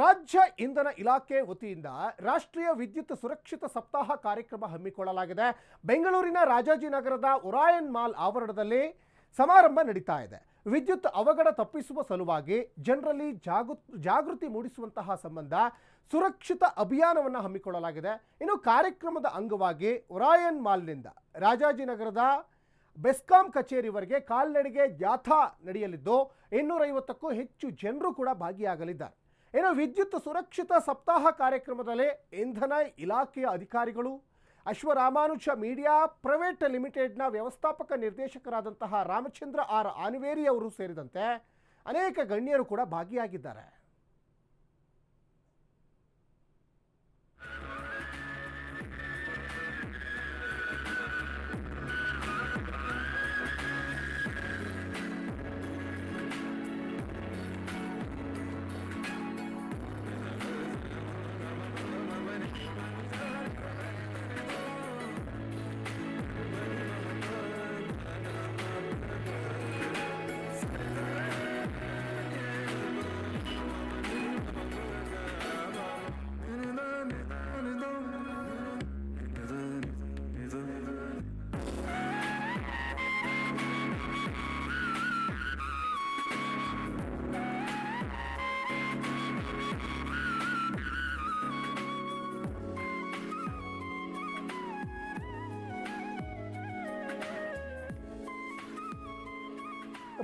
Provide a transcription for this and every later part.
ರಾಜ್ಯ ಇಂಧನ ಇಲಾಖೆ ವತಿಯಿಂದ ರಾಷ್ಟ್ರೀಯ ವಿದ್ಯುತ್ ಸುರಕ್ಷಿತ ಸಪ್ತಾಹ ಕಾರ್ಯಕ್ರಮ ಹಮ್ಮಿಕೊಳ್ಳಲಾಗಿದೆ. ಬೆಂಗಳೂರಿನ ರಾಜಾಜಿನಗರದ ಒರಾಯನ್ ಮಾಲ್ ಆವರಣದಲ್ಲಿ ಸಮಾರಂಭ ನಡೀತಾ ಇದೆ. ವಿದ್ಯುತ್ ಅವಘಡ ತಪ್ಪಿಸುವ ಸಲುವಾಗಿ ಜನರಲ್ಲಿ ಜಾಗೃ, ಜಾಗೃತಿ ಮೂಡಿಸುವಂತಹ ಸಂಬಂಧ ಸುರಕ್ಷಿತ ಅಭಿಯಾನವನ್ನು ಹಮ್ಮಿಕೊಳ್ಳಲಾಗಿದೆ. ಇನ್ನು ಕಾರ್ಯಕ್ರಮದ ಅಂಗವಾಗಿ ಒರಾಯನ್ ಮಾಲ್ನಿಂದ ರಾಜಾಜಿನಗರದ ಬೆಸ್ಕಾಂ ಕಚೇರಿವರೆಗೆ ಕಾಲ್ನಡಿಗೆ ಜಾಥಾ ನಡೆಯಲಿದ್ದು, ಇನ್ನೂರೈವತ್ತಕ್ಕೂ ಹೆಚ್ಚು ಜನರು ಕೂಡ ಭಾಗಿಯಾಗಲಿದ್ದಾರೆ. ಇನ್ನು ವಿದ್ಯುತ್ ಸುರಕ್ಷಿತ ಸಪ್ತಾಹ ಕಾರ್ಯಕ್ರಮದಲ್ಲಿ ಇಂಧನ ಇಲಾಖೆಯ ಅಧಿಕಾರಿಗಳು, ಅಶ್ವರಾಮಾನುಜ ಮೀಡಿಯಾ, ಪ್ರೈವೇಟ್ ಲಿಮಿಟೆಡ್ನ ವ್ಯವಸ್ಥಾಪಕ ನಿರ್ದೇಶಕರಾದಂತಹ ರಾಮಚಂದ್ರ ಆರ್ ಆನಿವೇರಿ ಅವರು ಸೇರಿದಂತೆ ಅನೇಕ ಗಣ್ಯರು ಕೂಡ ಭಾಗಿಯಾಗಿದ್ದಾರೆ.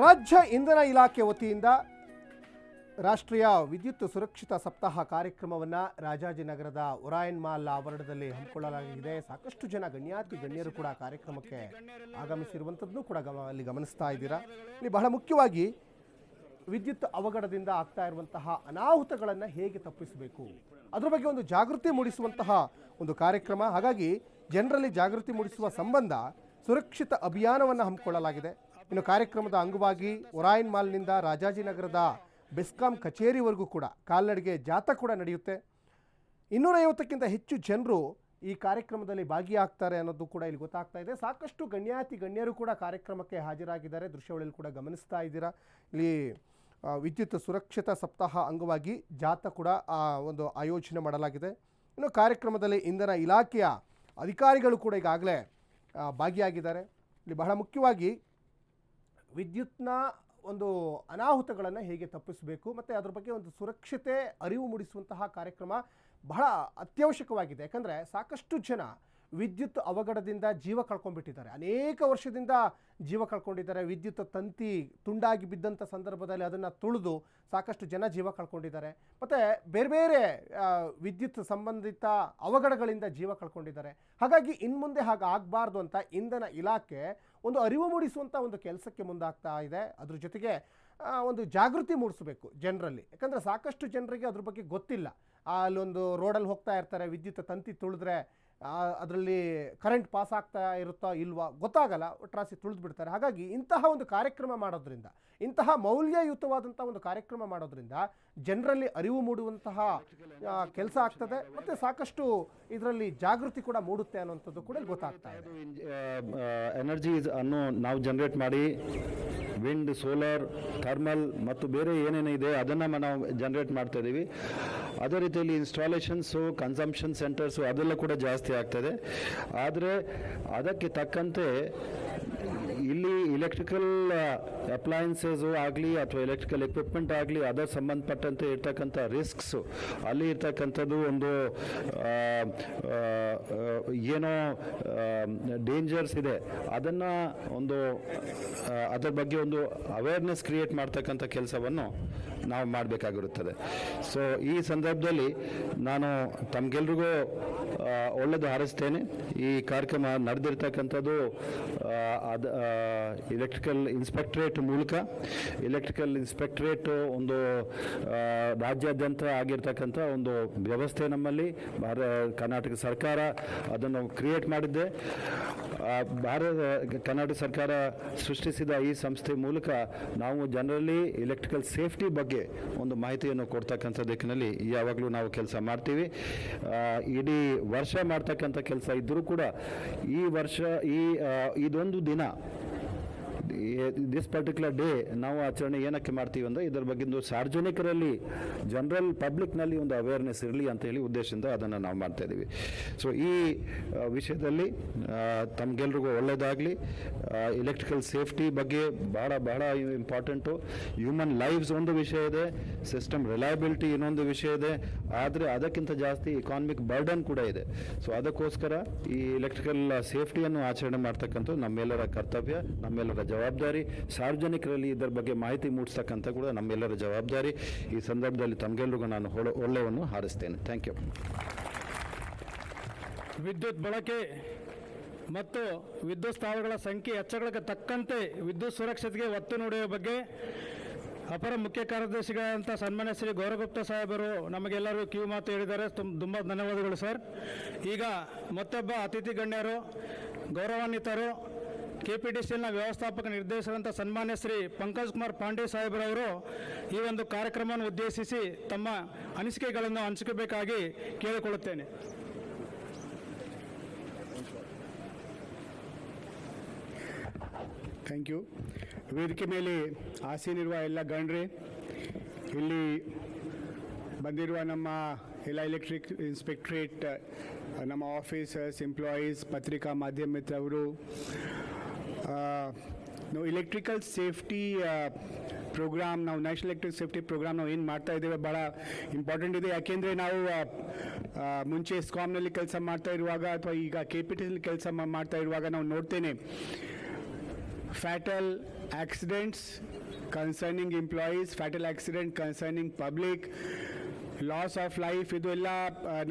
ರಾಜ್ಯ ಇಂಧನ ಇಲಾಖೆ ವತಿಯಿಂದ ರಾಷ್ಟ್ರೀಯ ವಿದ್ಯುತ್ ಸುರಕ್ಷಿತ ಸಪ್ತಾಹ ಕಾರ್ಯಕ್ರಮವನ್ನು ರಾಜಾಜಿನಗರದ ಒರಾಯನ್ ಮಾಲ್ ಆವರಣದಲ್ಲಿ ಹಮ್ಮಿಕೊಳ್ಳಲಾಗಿದೆ. ಸಾಕಷ್ಟು ಜನ ಗಣ್ಯಾತಿ ಗಣ್ಯರು ಕೂಡ ಕಾರ್ಯಕ್ರಮಕ್ಕೆ ಆಗಮಿಸಿರುವಂಥದ್ದನ್ನು ಕೂಡ ಗಮ, ಅಲ್ಲಿ ಗಮನಿಸ್ತಾ ಇದ್ದೀರಾ. ಇಲ್ಲಿ ಬಹಳ ಮುಖ್ಯವಾಗಿ ವಿದ್ಯುತ್ ಅವಘಡದಿಂದ ಆಗ್ತಾ ಇರುವಂತಹ ಅನಾಹುತಗಳನ್ನು ಹೇಗೆ ತಪ್ಪಿಸಬೇಕು? ಅದರ ಬಗ್ಗೆ ಒಂದು ಜಾಗೃತಿ ಮೂಡಿಸುವಂತಹ ಒಂದು ಕಾರ್ಯಕ್ರಮ. ಹಾಗಾಗಿ ಜನರಲ್ಲಿ ಜಾಗೃತಿ ಮೂಡಿಸುವ ಸಂಬಂಧ ಸುರಕ್ಷಿತ ಅಭಿಯಾನವನ್ನು ಹಮ್ಮಿಕೊಳ್ಳಲಾಗಿದೆ. ಇನ್ನು ಕಾರ್ಯಕ್ರಮದ ಅಂಗವಾಗಿ ಒರಾಯನ್ ಮಾಲ್ನಿಂದ ರಾಜಾಜಿನಗರದ ಬೆಸ್ಕಾಂ ಕಚೇರಿವರೆಗೂ ಕೂಡ ಕಾಲ್ನಡಿಗೆ ಜಾಥಾ ಕೂಡ ನಡೆಯುತ್ತೆ. ಇನ್ನೂರೈವತ್ತಕ್ಕಿಂತ ಹೆಚ್ಚು ಜನರು ಈ ಕಾರ್ಯಕ್ರಮದಲ್ಲಿ ಭಾಗಿಯಾಗ್ತಾರೆ ಅನ್ನೋದು ಕೂಡ ಇಲ್ಲಿ ಗೊತ್ತಾಗ್ತಾ ಇದೆ. ಸಾಕಷ್ಟು ಗಣ್ಯಾತಿ ಗಣ್ಯರು ಕೂಡ ಕಾರ್ಯಕ್ರಮಕ್ಕೆ ಹಾಜರಾಗಿದ್ದಾರೆ. ದೃಶ್ಯಗಳಲ್ಲಿ ಕೂಡ ಗಮನಿಸ್ತಾ ಇದ್ದೀರಾ. ಇಲ್ಲಿ ವಿದ್ಯುತ್ ಸುರಕ್ಷತಾ ಸಪ್ತಾಹ ಅಂಗವಾಗಿ ಜಾಥಾ ಕೂಡ ಒಂದು ಆಯೋಜನೆ ಮಾಡಲಾಗಿದೆ. ಇನ್ನು ಕಾರ್ಯಕ್ರಮದಲ್ಲಿ ಇಂಧನ ಇಲಾಖೆಯ ಅಧಿಕಾರಿಗಳು ಕೂಡ ಈಗಾಗಲೇ ಭಾಗಿಯಾಗಿದ್ದಾರೆ. ಇಲ್ಲಿ ಬಹಳ ಮುಖ್ಯವಾಗಿ ವಿದ್ಯುತ್ನ ಒಂದು ಅನಾಹುತಗಳನ್ನು ಹೇಗೆ ತಪ್ಪಿಸಬೇಕು ಮತ್ತು ಅದ್ರ ಬಗ್ಗೆ ಒಂದು ಸುರಕ್ಷತೆ, ಅರಿವು ಮೂಡಿಸುವಂತಹ ಕಾರ್ಯಕ್ರಮ ಬಹಳ ಅತ್ಯವಶ್ಯಕವಾಗಿದೆ. ಯಾಕಂದರೆ ಸಾಕಷ್ಟು ಜನ ವಿದ್ಯುತ್ ಅವಘಡದಿಂದ ಜೀವ ಕಳ್ಕೊಂಡ್ಬಿಟ್ಟಿದ್ದಾರೆ. ಅನೇಕ ವರ್ಷದಿಂದ ಜೀವ ಕಳ್ಕೊಂಡಿದ್ದಾರೆ. ವಿದ್ಯುತ್ ತಂತಿ ತುಂಡಾಗಿ ಬಿದ್ದಂಥ ಸಂದರ್ಭದಲ್ಲಿ ಅದನ್ನು ತುಳಿದು ಸಾಕಷ್ಟು ಜನ ಜೀವ ಕಳ್ಕೊಂಡಿದ್ದಾರೆ. ಮತ್ತು ಬೇರೆ ಬೇರೆ ವಿದ್ಯುತ್ ಸಂಬಂಧಿತ ಅವಘಡಗಳಿಂದ ಜೀವ ಕಳ್ಕೊಂಡಿದ್ದಾರೆ. ಹಾಗಾಗಿ ಇನ್ನು ಮುಂದೆ ಹಾಗೆ ಆಗಬಾರ್ದು ಅಂತ ಇಂಧನ ಇಲಾಖೆ ಒಂದು ಅರಿವು ಮೂಡಿಸುವಂಥ ಒಂದು ಕೆಲಸಕ್ಕೆ ಮುಂದಾಗ್ತಾ ಇದೆ. ಅದ್ರ ಜೊತೆಗೆ ಒಂದು ಜಾಗೃತಿ ಮೂಡಿಸಬೇಕು ಜನರಲ್ಲಿ. ಯಾಕಂದರೆ ಸಾಕಷ್ಟು ಜನರಿಗೆ ಅದ್ರ ಬಗ್ಗೆ ಗೊತ್ತಿಲ್ಲ. ಅಲ್ಲೊಂದು ರೋಡಲ್ಲಿ ಹೋಗ್ತಾ ಇರ್ತಾರೆ, ವಿದ್ಯುತ್ ತಂತಿ ತುಳಿದ್ರೆ ಅದರಲ್ಲಿ ಕರೆಂಟ್ ಪಾಸ್ ಆಗ್ತಾ ಇರುತ್ತೋ ಇಲ್ವಾ ಗೊತ್ತಾಗಲ್ಲ ಒಟ್ರಾಸಿ ತುಳಿದು ಬಿಡ್ತಾರೆ ಹಾಗಾಗಿ ಇಂತಹ ಒಂದು ಕಾರ್ಯಕ್ರಮ ಮಾಡೋದ್ರಿಂದ, ಇಂತಹ ಮೌಲ್ಯಯುತವಾದಂಥ ಒಂದು ಕಾರ್ಯಕ್ರಮ ಮಾಡೋದ್ರಿಂದ ಜನರಲ್ಲಿ ಅರಿವು ಮೂಡುವಂತಹ ಕೆಲಸ ಆಗ್ತದೆ ಮತ್ತು ಸಾಕಷ್ಟು ಇದರಲ್ಲಿ ಜಾಗೃತಿ ಕೂಡ ಮೂಡುತ್ತೆ ಅನ್ನುವಂಥದ್ದು ಕೂಡ ಗೊತ್ತಾಗ್ತಾ ಇದೆ. ಎನರ್ಜಿ ಅನ್ನು ನಾವು ಜನರೇಟ್ ಮಾಡಿ ವಿಂಡ್, ಸೋಲಾರ್, ಥರ್ಮಲ್ ಮತ್ತು ಬೇರೆ ಏನೇನಿದೆ ಅದನ್ನು ನಾವು ಜನರೇಟ್ ಮಾಡ್ತಾ ಇದ್ದೀವಿ ಅದೇ ರೀತಿಯಲ್ಲಿ ಇನ್ಸ್ಟಾಲೇಷನ್ಸು ಕನ್ಸಂಪ್ಷನ್ ಸೆಂಟರ್ಸು ಅದೆಲ್ಲ ಕೂಡ ಜಾಸ್ತಿ ಆಗ್ತದೆ ಆದರೆ ಅದಕ್ಕೆ ತಕ್ಕಂತೆ ಇಲ್ಲಿ ಎಲೆಕ್ಟ್ರಿಕಲ್ ಅಪ್ಲಯನ್ಸಸ್ ಆಗಲಿ ಅಥವಾ ಎಲೆಕ್ಟ್ರಿಕಲ್ ಎಕ್ವಿಪ್ಮೆಂಟ್ ಆಗಲಿ ಅದರ ಸಂಬಂಧಪಟ್ಟಂತೆ ಇರ್ತಕ್ಕಂಥ ರಿಸ್ಕ್ಸು ಅಲ್ಲಿ ಇರ್ತಕ್ಕಂಥದ್ದು ಒಂದು ಏನೋ ಡೇಂಜರ್ಸ್ ಇದೆ. ಅದನ್ನು ಒಂದು ಅದರ ಬಗ್ಗೆ ಒಂದು ಅವೇರ್ನೆಸ್ ಕ್ರಿಯೇಟ್ ಮಾಡ್ತಕ್ಕಂಥ ಕೆಲಸವನ್ನು ನಾವು ಮಾಡಬೇಕಾಗಿರುತ್ತದೆ. ಸೊ ಈ ಸಂದರ್ಭದಲ್ಲಿ ನಾನು ತಮಗೆಲ್ರಿಗೂ ಒಳ್ಳೆಯದು ಹಾರೈಸ್ತೇನೆ. ಈ ಕಾರ್ಯಕ್ರಮ ನಡೆದಿರ್ತಕ್ಕಂಥದ್ದು ಅದು ಎಲೆಕ್ಟ್ರಿಕಲ್ ಇನ್ಸ್ಪೆಕ್ಟ್ರೇಟ್ ಮೂಲಕ. ಎಲೆಕ್ಟ್ರಿಕಲ್ ಇನ್ಸ್ಪೆಕ್ಟ್ರೇಟ್ ಒಂದು ರಾಜ್ಯಾದ್ಯಂತ ಆಗಿರ್ತಕ್ಕಂಥ ಒಂದು ವ್ಯವಸ್ಥೆ ನಮ್ಮಲ್ಲಿ, ಭಾರ, ಕರ್ನಾಟಕ ಸರ್ಕಾರ ಅದನ್ನು ಕ್ರಿಯೇಟ್ ಮಾಡಿದ್ದೆ. ಭಾರತ ಕರ್ನಾಟಕ ಸರ್ಕಾರ ಸೃಷ್ಟಿಸಿದ ಈ ಸಂಸ್ಥೆ ಮೂಲಕ ನಾವು ಜನರಲ್ಲಿ ಎಲೆಕ್ಟ್ರಿಕಲ್ ಸೇಫ್ಟಿ ಬಗ್ಗೆ ಒಂದು ಮಾಹಿತಿಯನ್ನು ಕೊಡ್ತಕ್ಕಂಥ ದಿಕ್ಕಿನಲ್ಲಿ ಯಾವಾಗಲೂ ನಾವು ಕೆಲಸ ಮಾಡ್ತೀವಿ. ಇಡೀ ವರ್ಷ ಮಾಡ್ತಕ್ಕಂಥ ಕೆಲಸ ಇದ್ದರೂ ಕೂಡ ಈ ವರ್ಷ ಈ ಇದೊಂದು ದಿನ ದಿಸ್ ಪರ್ಟಿಕ್ಯುಲರ್ ಡೇ ನಾವು ಆಚರಣೆ ಏನಕ್ಕೆ ಮಾಡ್ತೀವಿ ಅಂದರೆ ಇದರ ಬಗ್ಗೆ ಒಂದು ಸಾರ್ವಜನಿಕರಲ್ಲಿ ಜನರಲ್ ಪಬ್ಲಿಕ್ನಲ್ಲಿ ಒಂದು ಅವೇರ್ನೆಸ್ ಇರಲಿ ಅಂತ ಹೇಳಿ ಉದ್ದೇಶದಿಂದ ಅದನ್ನು ನಾವು ಮಾಡ್ತಾ ಇದ್ದೀವಿ. ಸೊ ಈ ವಿಷಯದಲ್ಲಿ ತಮಗೆಲ್ರಿಗೂ ಒಳ್ಳೆಯದಾಗಲಿ ಎಲೆಕ್ಟ್ರಿಕಲ್ ಸೇಫ್ಟಿ ಬಗ್ಗೆ ಭಾಳ ಬಹಳ ಇಂಪಾರ್ಟೆಂಟು ಹ್ಯೂಮನ್ ಲೈಫ್ಸ್ ಒಂದು ವಿಷಯ ಇದೆ ಸಿಸ್ಟಮ್ ರಿಲಯಬಿಲಿಟಿ ಇನ್ನೊಂದು ವಿಷಯ ಇದೆ. ಆದರೆ ಅದಕ್ಕಿಂತ ಜಾಸ್ತಿ ಇಕಾನಮಿಕ್ ಬರ್ಡನ್ ಕೂಡ ಇದೆ. ಸೊ ಅದಕ್ಕೋಸ್ಕರ ಈ ಎಲೆಕ್ಟ್ರಿಕಲ್ ಸೇಫ್ಟಿಯನ್ನು ಆಚರಣೆ ಮಾಡ್ತಕ್ಕಂಥ ನಮ್ಮೆಲ್ಲರ ಕರ್ತವ್ಯ, ನಮ್ಮೆಲ್ಲರ ಜವಾಬ್ದಾರಿ. ಸಾರ್ವಜನಿಕರಲ್ಲಿ ಇದರ ಬಗ್ಗೆ ಮಾಹಿತಿ ಮೂಡಿಸ್ತಕ್ಕಂಥ ಕೂಡ ನಮ್ಮೆಲ್ಲರ ಜವಾಬ್ದಾರಿ. ಈ ಸಂದರ್ಭದಲ್ಲಿ ತಮಗೆಲ್ಲರಿಗೂ ನಾನು ಒಳ್ಳೆಯವನ್ನು ಹಾರಿಸ್ತೇನೆ. ಥ್ಯಾಂಕ್ ಯು ವಿದ್ಯುತ್ ಬಳಕೆ ಮತ್ತು ವಿದ್ಯುತ್ ಸ್ಥಾವರಗಳ ಸಂಖ್ಯೆ ಹೆಚ್ಚಳಕ್ಕೆ ತಕ್ಕಂತೆ ವಿದ್ಯುತ್ ಸುರಕ್ಷತೆಗೆ ಒತ್ತು ನೀಡುವ ಬಗ್ಗೆ ಅಪರ ಮುಖ್ಯ ಕಾರ್ಯದರ್ಶಿಗಳಾದಂಥ ಸನ್ಮಾನ್ಯ ಶ್ರೀ ಗೌರಗುಪ್ತ ಸಾಹೇಬರು ನಮಗೆಲ್ಲರೂ ಕಿವಿ ಮಾತು ಹೇಳಿದ್ದಾರೆ. ತುಂಬ ಧನ್ಯವಾದಗಳು ಸರ್. ಈಗ ಮತ್ತೊಬ್ಬ ಅತಿಥಿ ಗಣ್ಯರು, ಗೌರವಾನ್ವಿತರು ಕೆ ಪಿ ಟಿ ಸಿಎಲ್ನ ವ್ಯವಸ್ಥಾಪಕ ನಿರ್ದೇಶಕರಂತ ಸನ್ಮಾನ್ಯ ಶ್ರೀ ಪಂಕಜ್ ಕುಮಾರ್ ಪಾಂಡೆ ಸಾಹೇಬರವರು ಈ ಒಂದು ಕಾರ್ಯಕ್ರಮವನ್ನು ಉದ್ದೇಶಿಸಿ ತಮ್ಮ ಅನಿಸಿಕೆಗಳನ್ನು ಹಂಚಿಕಬೇಕಾಗಿ ಕೇಳಿಕೊಳ್ಳುತ್ತೇನೆ. ಥ್ಯಾಂಕ್ ಯು ವೇದಿಕೆ ಮೇಲೆ ಆಸೀನಿರುವ ಎಲ್ಲ ಗಣ್ರಿ ಇಲ್ಲಿ ಬಂದಿರುವ ನಮ್ಮ ಎಲ್ಲ ಎಲೆಕ್ಟ್ರಿಕ್ ಇನ್ಸ್ಪೆಕ್ಟ್ರೇಟ್ ನಮ್ಮ ಆಫೀಸರ್ಸ್ ಎಂಪ್ಲಾಯೀಸ್ ಪತ್ರಿಕಾ ಮಾಧ್ಯಮ ಮಿತ್ರರು ಆ, ನಾವು ಇಲೆಕ್ಟ್ರಿಕಲ್ ಸೇಫ್ಟಿ ಪ್ರೋಗ್ರಾಮ್ ನಾವು ನ್ಯಾಷನಲ್ ಎಲೆಕ್ಟ್ರಿಕ್ ಸೇಫ್ಟಿ ಪ್ರೋಗ್ರಾಮ್ ನಾವು ಏನು ಮಾಡ್ತಾ ಇದ್ದೇವೆ ಭಾಳ ಇಂಪಾರ್ಟೆಂಟ್ ಇದೆ. ಯಾಕೆಂದರೆ ನಾವು ಆ, ಆ, ಮುಂಚೆ ಸ್ಕಾಮ್ನಲ್ಲಿ ಕೆಲಸ ಮಾಡ್ತಾ ಇರುವಾಗ ಅಥವಾ ಈಗ ಕೆ ಪಿ ಟಿ ಕೆಲಸ ಮಾಡ್ತಾ ಇರುವಾಗ ನಾವು ನೋಡ್ತೇನೆ fatal accidents concerning employees fatal accident concerning public, loss of life ಇದು ಎಲ್ಲ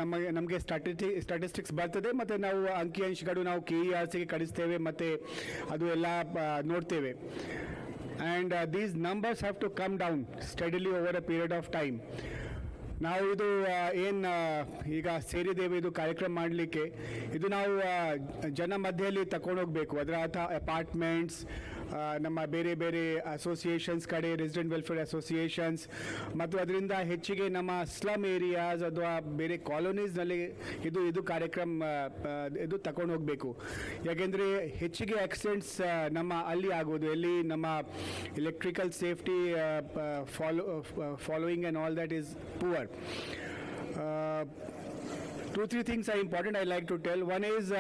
ನಮಗೆ ನಮಗೆ ಸ್ಟಾಟಿಸ್ಟಿ ಸ್ಟಾಟಿಸ್ಟಿಕ್ಸ್ ಬರ್ತದೆ, ಮತ್ತು ನಾವು ಅಂಕಿಅಂಶಗಳು ನಾವು ಕೆ ಇ ಆರ್ ಸಿಗೆ ಕಳಿಸ್ತೇವೆ, ಮತ್ತು ಅದು ಎಲ್ಲ ನೋಡ್ತೇವೆ. And these numbers have to come down steadily over a period of time ನಾವು ಇದು ಏನು ಈಗ ಸೇರಿದ್ದೇವೆ, ಇದು ಕಾರ್ಯಕ್ರಮ ಮಾಡಲಿಕ್ಕೆ, ಇದು ನಾವು ಜನ ಮಧ್ಯೆಯಲ್ಲಿ ತಗೊಂಡೋಗ್ಬೇಕು ಅದರ ಅರ್ಥ ಅಪಾರ್ಟ್ಮೆಂಟ್ಸ್ ನಮ್ಮ ಬೇರೆ ಬೇರೆ ಅಸೋಸಿಯೇಷನ್ಸ್ ಕಡೆ ರೆಸಿಡೆಂಟ್ ವೆಲ್ಫೇರ್ ಅಸೋಸಿಯೇಷನ್ಸ್ ಮತ್ತು ಅದರಿಂದ ಹೆಚ್ಚಿಗೆ ನಮ್ಮ ಸ್ಲಮ್ ಏರಿಯಾಸ್ ಅಥವಾ ಬೇರೆ ಕಾಲೋನೀಸ್ನಲ್ಲಿ ಇದು ಇದು ಕಾರ್ಯಕ್ರಮ ಇದು ತಗೊಂಡು ಹೋಗಬೇಕು. ಯಾಕೆಂದರೆ ಹೆಚ್ಚಿಗೆ ಆಕ್ಸಿಡೆಂಟ್ಸ್ ನಮ್ಮ ಅಲ್ಲಿ ಆಗೋದು. ಎಲ್ಲಿ ನಮ್ಮ electrical safety follow following and all that is poor two three things are important I like to tell one is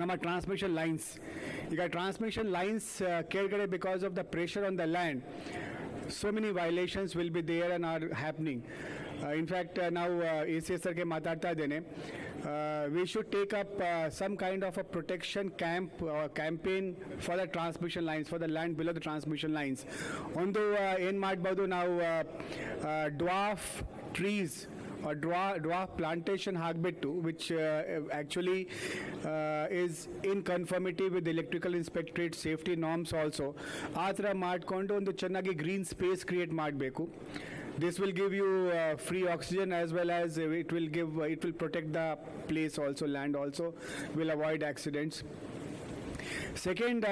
ನಮ್ಮ ಟ್ರಾನ್ಸ್ಮಿಷನ್ ಲೈನ್ಸ್ ಈಗ ಟ್ರಾನ್ಸ್ಮಿಷನ್ ಲೈನ್ಸ್ ಕೆಳಗಡೆ because of the pressure on the land so many violations will be there and are happening. In fact uh, now A C S ಸರ್ಗೆ ಮಾತಾಡ್ತಾ ಇದ್ದೇನೆ. We should take up some kind of a protection camp campaign for the transmission lines for the land below the transmission lines ಒಂದು ಏನು ಮಾಡ್ಬೋದು ನಾವು dwarf trees ಡ್ವಾ ಡ್ವಾಫ್ plantation ಹಾಕ್ಬಿಟ್ಟು which actually is in conformity with electrical inspectorate safety norms also ಆ ಥರ ಮಾಡಿಕೊಂಡು ಒಂದು ಚೆನ್ನಾಗಿ ಗ್ರೀನ್ ಸ್ಪೇಸ್ ಕ್ರಿಯೇಟ್ ಮಾಡಬೇಕು this will give you free oxygen as well as it will give it will protect the place also land also will avoid accidents second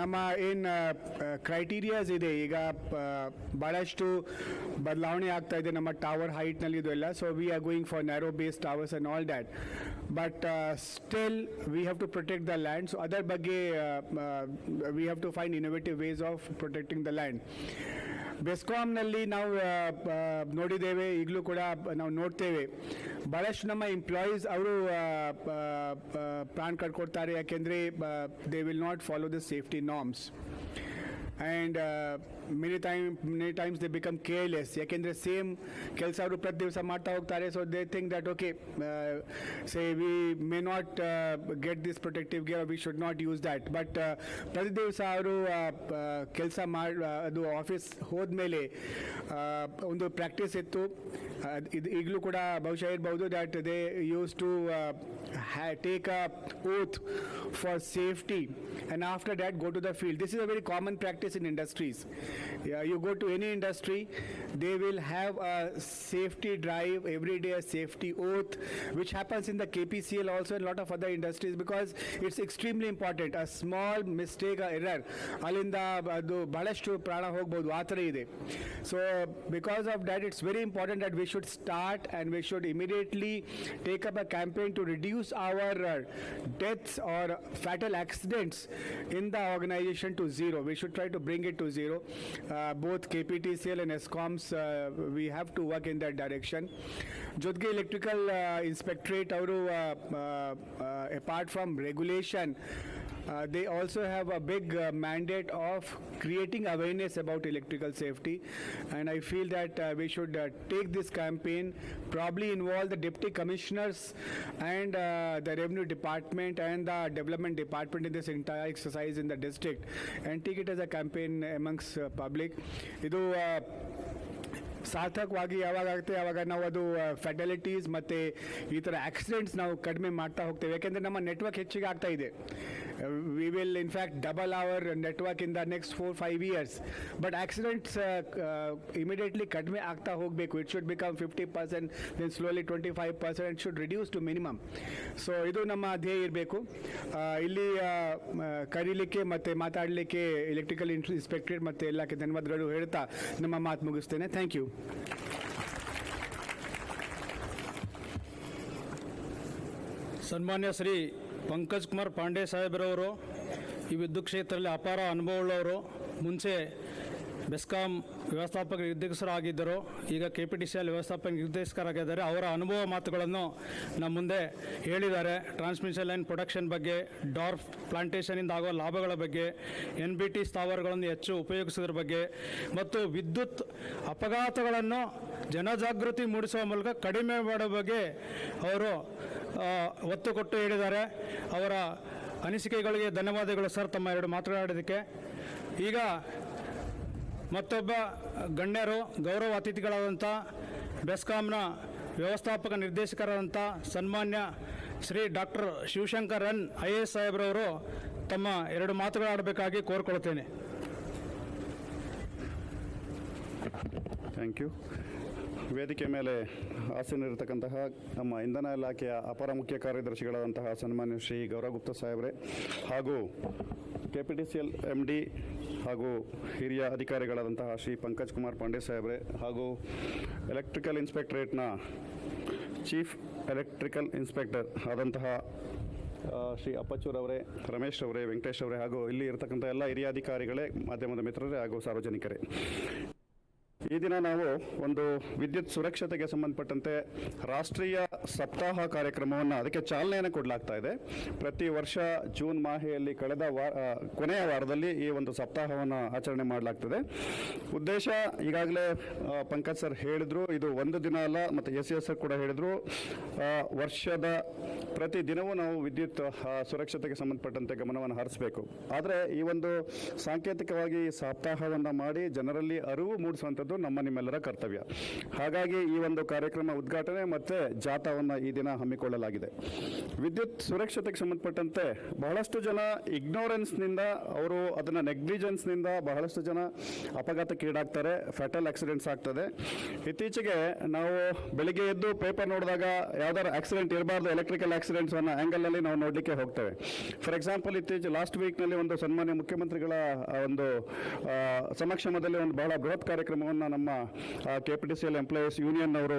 ನಮ್ಮ ಏನು criterias ಇದೆ. ಈಗ ಭಾಳಷ್ಟು ಬದಲಾವಣೆ ಆಗ್ತಾ ಇದೆ ನಮ್ಮ ಟವರ್ ಹೈಟ್ನಲ್ಲಿ ಇದು ಎಲ್ಲ so we are going for narrow base towers and all that but still we have to protect the land so ಅದರ ಬಗ್ಗೆ we have to find innovative ways of protecting the land ಬೆಸ್ಕಾಮ್ನಲ್ಲಿ ನಾವು ನೋಡಿದ್ದೇವೆ, ಈಗಲೂ ಕೂಡ ನಾವು ನೋಡ್ತೇವೆ. ಭಾಳಷ್ಟು ನಮ್ಮ ಎಂಪ್ಲಾಯೀಸ್ ಅವರು ಪ್ರಾಣ ಕಟ್ಕೊಡ್ತಾರೆ. ಯಾಕೆಂದರೆ they will not follow the safety norms and many time many times they become careless ಯಾಕೆಂದರೆ ಸೇಮ್ ಕೆಲಸ ಅವರು ಪ್ರತಿ ದಿವಸ ಮಾಡ್ತಾ ಹೋಗ್ತಾರೆ. So they think that okay say we may not get this protective gear we should not use that but ಪ್ರತಿ ದಿವಸ ಅವರು ಕೆಲಸ ಮಾಡಿ ಅದು ಆಫೀಸ್ ಹೋದ್ಮೇಲೆ ಆ, ಒಂದು ಪ್ರಾಕ್ಟೀಸ್ ಇತ್ತು. ಅದ್- ಇದು ಈಗಲೂ ಕೂಡ ಬಹುಶಃ ಇರ್ಬೋದು that they use to take a oath for safety and after that go to the field this is a very common practice practice in industries. Yeah, you go to any industry, they will have a safety drive every day, a safety oath, which happens in the KPCL also and a lot of other industries because it's extremely important. A small mistake, a error, ಅಲ್ಲಿಂದ ಅದು ಬಹಳಷ್ಟು ಪ್ರಾಣ ಹೋಗ್ಬೋದು ಆ ಥರ ಇದೆ so because of that it's very important that we should start and we should immediately take up a campaign to reduce our deaths or fatal accidents in the organization to zero. We should try to bring it to zero. Uh, both KPTCL and ESCOMs, uh, we have to work in that direction. Jodhgi Electrical uh, Inspectorate, aru, apart from regulation, uh, they also have a big uh, mandate of creating awareness about electrical safety. And I feel that uh, we should uh, take this campaign, probably involve the deputy commissioners and uh, the revenue department and the development department in this entire exercise in the district and take it as a campaign amongst uh, public. ಇದು uh, ಸಾರ್ಥಕವಾಗಿ ಯಾವಾಗ ಆಗುತ್ತೆ ಯಾವಾಗ ನಾವು ಅದು ಫೆಟಲಿಟೀಸ್ ಮತ್ತು ಈ ಥರ accidents ನಾವು ಕಡಿಮೆ ಮಾಡ್ತಾ ಹೋಗ್ತೇವೆ ಯಾಕೆಂದರೆ ನಮ್ಮ ನೆಟ್ವರ್ಕ್ ಹೆಚ್ಚಿಗೆ ಆಗ್ತಾ ಇದೆ We will in fact double our network in the next four five years but accidents immediately ಕಡಿಮೆ ಆಗ್ತಾ ಹೋಗಬೇಕು it should become fifty percent then slowly twenty five percent should reduce to minimum so ಇದು ನಮ್ಮ ಧ್ಯೇಯ ಇರಬೇಕು ಇಲ್ಲಿ ಕರೀಲಿಕ್ಕೆ ಮತ್ತು ಮಾತಾಡಲಿಕ್ಕೆ ಎಲೆಕ್ಟ್ರಿಕಲ್ ಇನ್ಸ್ಪೆಕ್ಟರೇಟ್ ಮತ್ತು ಎಲ್ಲಕ್ಕೆ ಧನ್ಯವಾದಗಳು ಹೇಳ್ತಾ ನಮ್ಮ ಮಾತು ಮುಗಿಸ್ತೇನೆ ಥ್ಯಾಂಕ್ ಯು ಸನ್ಮಾನ್ಯ ಶ್ರೀ ಪಂಕಜ್ ಕುಮಾರ್ ಪಾಂಡೆ ಸಾಹೇಬ್ರವರು ಈ ವಿದ್ಯುತ್ ಕ್ಷೇತ್ರದಲ್ಲಿ ಅಪಾರ ಅನುಭವವುಳ್ಳವರು ಮುಂಚೆ ಬೆಸ್ಕಾಂ ವ್ಯವಸ್ಥಾಪಕ ನಿರ್ದೇಶಕರಾಗಿದ್ದರು. ಈಗ K P T C L ವ್ಯವಸ್ಥಾಪಕ ನಿರ್ದೇಶಕರಾಗಿದ್ದಾರೆ. ಅವರ ಅನುಭವ ಮಾತುಗಳನ್ನು ನಮ್ಮ ಮುಂದೆ ಹೇಳಿದ್ದಾರೆ. ಟ್ರಾನ್ಸ್ಮಿಷನ್ ಲೈನ್ ಪ್ರೊಡಕ್ಷನ್ ಬಗ್ಗೆ, ಡಾರ್ಫ್ ಪ್ಲಾಂಟೇಷನಿಂದ ಆಗುವ ಲಾಭಗಳ ಬಗ್ಗೆ, ಎನ್ ಬಿ ಟಿ ಸ್ಥಾವರಗಳನ್ನು ಹೆಚ್ಚು ಉಪಯೋಗಿಸೋದ್ರ ಬಗ್ಗೆ ಮತ್ತು ವಿದ್ಯುತ್ ಅಪಘಾತಗಳನ್ನು ಜನಜಾಗೃತಿ ಮೂಡಿಸುವ ಮೂಲಕ ಕಡಿಮೆ ಮಾಡುವ ಬಗ್ಗೆ ಅವರು ಒತ್ತು ಕೊಟ್ಟು ಹೇಳಿದ್ದಾರೆ. ಅವರ ಅನಿಸಿಕೆಗಳಿಗೆ ಧನ್ಯವಾದಗಳು ಸರ್ ತಮ್ಮ ಎರಡು ಮಾತನಾಡೋದಕ್ಕೆ ಈಗ ಮತ್ತೊಬ್ಬ ಗಣ್ಯರು, ಗೌರವ ಅತಿಥಿಗಳಾದಂಥ ಬೆಸ್ಕಾಂನ ವ್ಯವಸ್ಥಾಪಕ ನಿರ್ದೇಶಕರಾದಂಥ ಸನ್ಮಾನ್ಯ Shri doctor Shivashankar N I A S ಸಾಹೇಬ್ರವರು ತಮ್ಮ ಎರಡು ಮಾತುಗಳಾಡಬೇಕಾಗಿ ಕೋರ್ಕೊಳ್ತೇನೆ. ಥ್ಯಾಂಕ್ ಯು ವೇದಿಕೆ ಮೇಲೆ ಆಸೀನರಿರ್ತಕ್ಕಂತಹ ನಮ್ಮ ಇಂಧನ ಇಲಾಖೆಯ ಅಪರ ಮುಖ್ಯ ಕಾರ್ಯದರ್ಶಿಗಳಾದಂತಹ ಸನ್ಮಾನ್ಯ ಶ್ರೀ ಗೌರಗುಪ್ತ ಸಾಹೇಬ್ರೆ ಹಾಗೂ K P T C L M D ಹಾಗೂ ಹಿರಿಯ ಅಧಿಕಾರಿಗಳಾದಂತಹ ಶ್ರೀ ಪಂಕಜ್ ಕುಮಾರ್ ಪಾಂಡೆ ಸಾಹೇಬ್ರೆ ಹಾಗೂ ಎಲೆಕ್ಟ್ರಿಕಲ್ ಇನ್ಸ್ಪೆಕ್ಟರೇಟ್ನ ಚೀಫ್ ಎಲೆಕ್ಟ್ರಿಕಲ್ ಇನ್ಸ್ಪೆಕ್ಟರ್ ಆದಂತಹ ಶ್ರೀ ಅಪ್ಪಚೂರ್ ಅವರೇ, ರಮೇಶ್ ಅವರೇ, ವೆಂಕಟೇಶ್ ಅವರೇ ಹಾಗೂ ಇಲ್ಲಿ ಇರತಕ್ಕಂಥ ಎಲ್ಲ ಹಿರಿಯ ಅಧಿಕಾರಿಗಳೇ ಮಾಧ್ಯಮದ ಮಿತ್ರರೇ ಹಾಗೂ ಸಾರ್ವಜನಿಕರೇ. ಈ ದಿನ ನಾವು ಒಂದು ವಿದ್ಯುತ್ ಸುರಕ್ಷತೆಗೆ ಸಂಬಂಧಪಟ್ಟಂತೆ ರಾಷ್ಟ್ರೀಯ ಸಪ್ತಾಹ ಕಾರ್ಯಕ್ರಮವನ್ನು ಅದಕ್ಕೆ ಚಾಲನೆಯನ್ನು ಕೊಡಲಾಗ್ತಾ ಇದೆ. ಪ್ರತಿ ವರ್ಷ ಜೂನ್ ಮಾಹೆಯಲ್ಲಿ ಕಳೆದ ವಾರ ಕೊನೆಯ ವಾರದಲ್ಲಿ ಈ ಒಂದು ಸಪ್ತಾಹವನ್ನು ಆಚರಣೆ ಮಾಡಲಾಗ್ತದೆ. ಉದ್ದೇಶ ಈಗಾಗಲೇ ಪಂಕಜ್ ಸರ್ ಹೇಳಿದರು, ಇದು ಒಂದು ದಿನ ಅಲ್ಲ, ಮತ್ತು ಎಸ್ ಎಸ್ ಸರ್ ಕೂಡ ಹೇಳಿದರು ವರ್ಷದ ಪ್ರತಿ ದಿನವೂ ನಾವು ವಿದ್ಯುತ್ ಸುರಕ್ಷತೆಗೆ ಸಂಬಂಧಪಟ್ಟಂತೆ ಗಮನವನ್ನು ಹರಿಸಬೇಕು. ಆದರೆ ಈ ಒಂದು ಸಾಂಕೇತಿಕವಾಗಿ ಸಪ್ತಾಹವನ್ನು ಮಾಡಿ ಜನರಲ್ಲಿ ಅರಿವು ಮೂಡಿಸುವಂಥದ್ದು ನಮ್ಮ ನಿಮ್ಮೆಲ್ಲರ ಕರ್ತವ್ಯ. ಹಾಗಾಗಿ ಈ ಒಂದು ಕಾರ್ಯಕ್ರಮ ಉದ್ಘಾಟನೆ ಮತ್ತು ಜಾಥಾವನ್ನು ಈ ದಿನ ಹಮ್ಮಿಕೊಳ್ಳಲಾಗಿದೆ. ವಿದ್ಯುತ್ ಸುರಕ್ಷತೆಗೆ ಸಂಬಂಧಪಟ್ಟಂತೆ ಬಹಳಷ್ಟು ಜನ ಇಗ್ನೋರೆನ್ಸ್ನಿಂದ ಅವರು ಅದನ್ನು ನೆಗ್ಲಿಜೆನ್ಸ್ನಿಂದ ಬಹಳಷ್ಟು ಜನ ಅಪಘಾತಕ್ಕೀಡಾಗ್ತಾರೆ ಫ್ಯಾಟಲ್ ಆಕ್ಸಿಡೆಂಟ್ಸ್ ಆಗ್ತದೆ. ಇತ್ತೀಚೆಗೆ ನಾವು ಬೆಳಿಗ್ಗೆ ಎದ್ದು ಪೇಪರ್ ನೋಡಿದಾಗ ಯಾವ್ದಾದ್ರು ಆಕ್ಸಿಡೆಂಟ್ ಇರಬಾರ್ದು ಎಲೆಕ್ಟ್ರಿಕಲ್ ಆಕ್ಸಿಡೆಂಟ್ಸ್ ಅನ್ನೋ ಆ್ಯಂಗಲಲ್ಲಿ ನಾವು ನೋಡಲಿಕ್ಕೆ ಹೋಗ್ತೇವೆ. ಫಾರ್ ಎಕ್ಸಾಂಪಲ್ ಇತ್ತೀಚೆ ಲಾಸ್ಟ್ ವೀಕ್ನಲ್ಲಿ ಒಂದು ಸನ್ಮಾನ್ಯ ಮುಖ್ಯಮಂತ್ರಿಗಳ ಒಂದು ಸಮಕ್ಷಮದಲ್ಲಿ ಒಂದು ಬಹಳ ಬೃಹತ್ ಕಾರ್ಯಕ್ರಮವನ್ನು ನಮ್ಮ K P T C L employees union ಅವರು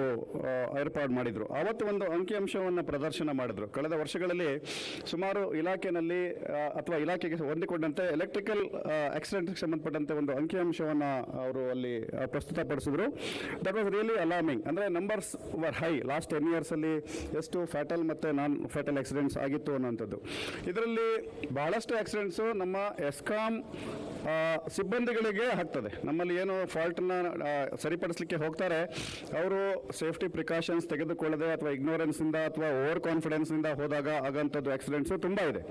ಏರ್ಪಾಡು ಮಾಡಿದರು. ಆವತ್ತು ಒಂದು ಅಂಕಿಅಂಶವನ್ನು ಪ್ರದರ್ಶನ ಮಾಡಿದರು. ಕಳೆದ ವರ್ಷಗಳಲ್ಲಿ ಸುಮಾರು ಇಲಾಖೆಯಲ್ಲಿ ಅಥವಾ ಇಲಾಖೆಗೆ ಹೊಂದಿಕೊಂಡಂತೆ ಎಲೆಕ್ಟ್ರಿಕಲ್ ಆಕ್ಸಿಡೆಂಟ್ಗೆ ಸಂಬಂಧಪಟ್ಟಂತೆ ಒಂದು ಅಂಕಿಅಂಶವನ್ನು ಅವರು ಅಲ್ಲಿ ಪ್ರಸ್ತುತಪಡಿಸಿದರು. ದಟ್ ವಾಸ್ ರಿಯಲಿ ಅಲಾರ್ಮಿಂಗ್ ಅಂದರೆ numbers were high last ten ಇಯರ್ಸಲ್ಲಿ ಎಷ್ಟು ಫ್ಯಾಟಲ್ ಮತ್ತು ನಾನ್ ಫ್ಯಾಟಲ್ ಆಕ್ಸಿಡೆಂಟ್ಸ್ ಆಗಿತ್ತು ಅನ್ನೋಂಥದ್ದು ಇದರಲ್ಲಿ ಬಹಳಷ್ಟು ಆಕ್ಸಿಡೆಂಟ್ಸು ನಮ್ಮ ಎಸ್ಕಾಂ ಸಿಬ್ಬಂದಿಗಳಿಗೆ ಆಗ್ತದೆ. ನಮ್ಮಲ್ಲಿ ಏನು ಫಾಲ್ಟನ್ನ ಸರಿಪಡಿಸಲಿಕ್ಕೆ ಹೋಗ್ತಾರೆ. ಅವರು ಸೇಫ್ಟಿ ಪ್ರಿಕಾಷನ್ಸ್ ತೆಗೆದುಕೊಳ್ಳದೆ ಅಥವಾ ಇಗ್ನೋರೆನ್ಸಿಂದ ಅಥವಾ ಓವರ್ ಕಾನ್ಫಿಡೆನ್ಸ್ನಿಂದ ಹೋದಾಗ ಆಗಂಥದ್ದು ಆಕ್ಸಿಡೆಂಟ್ಸು ತುಂಬ ಇದೆ.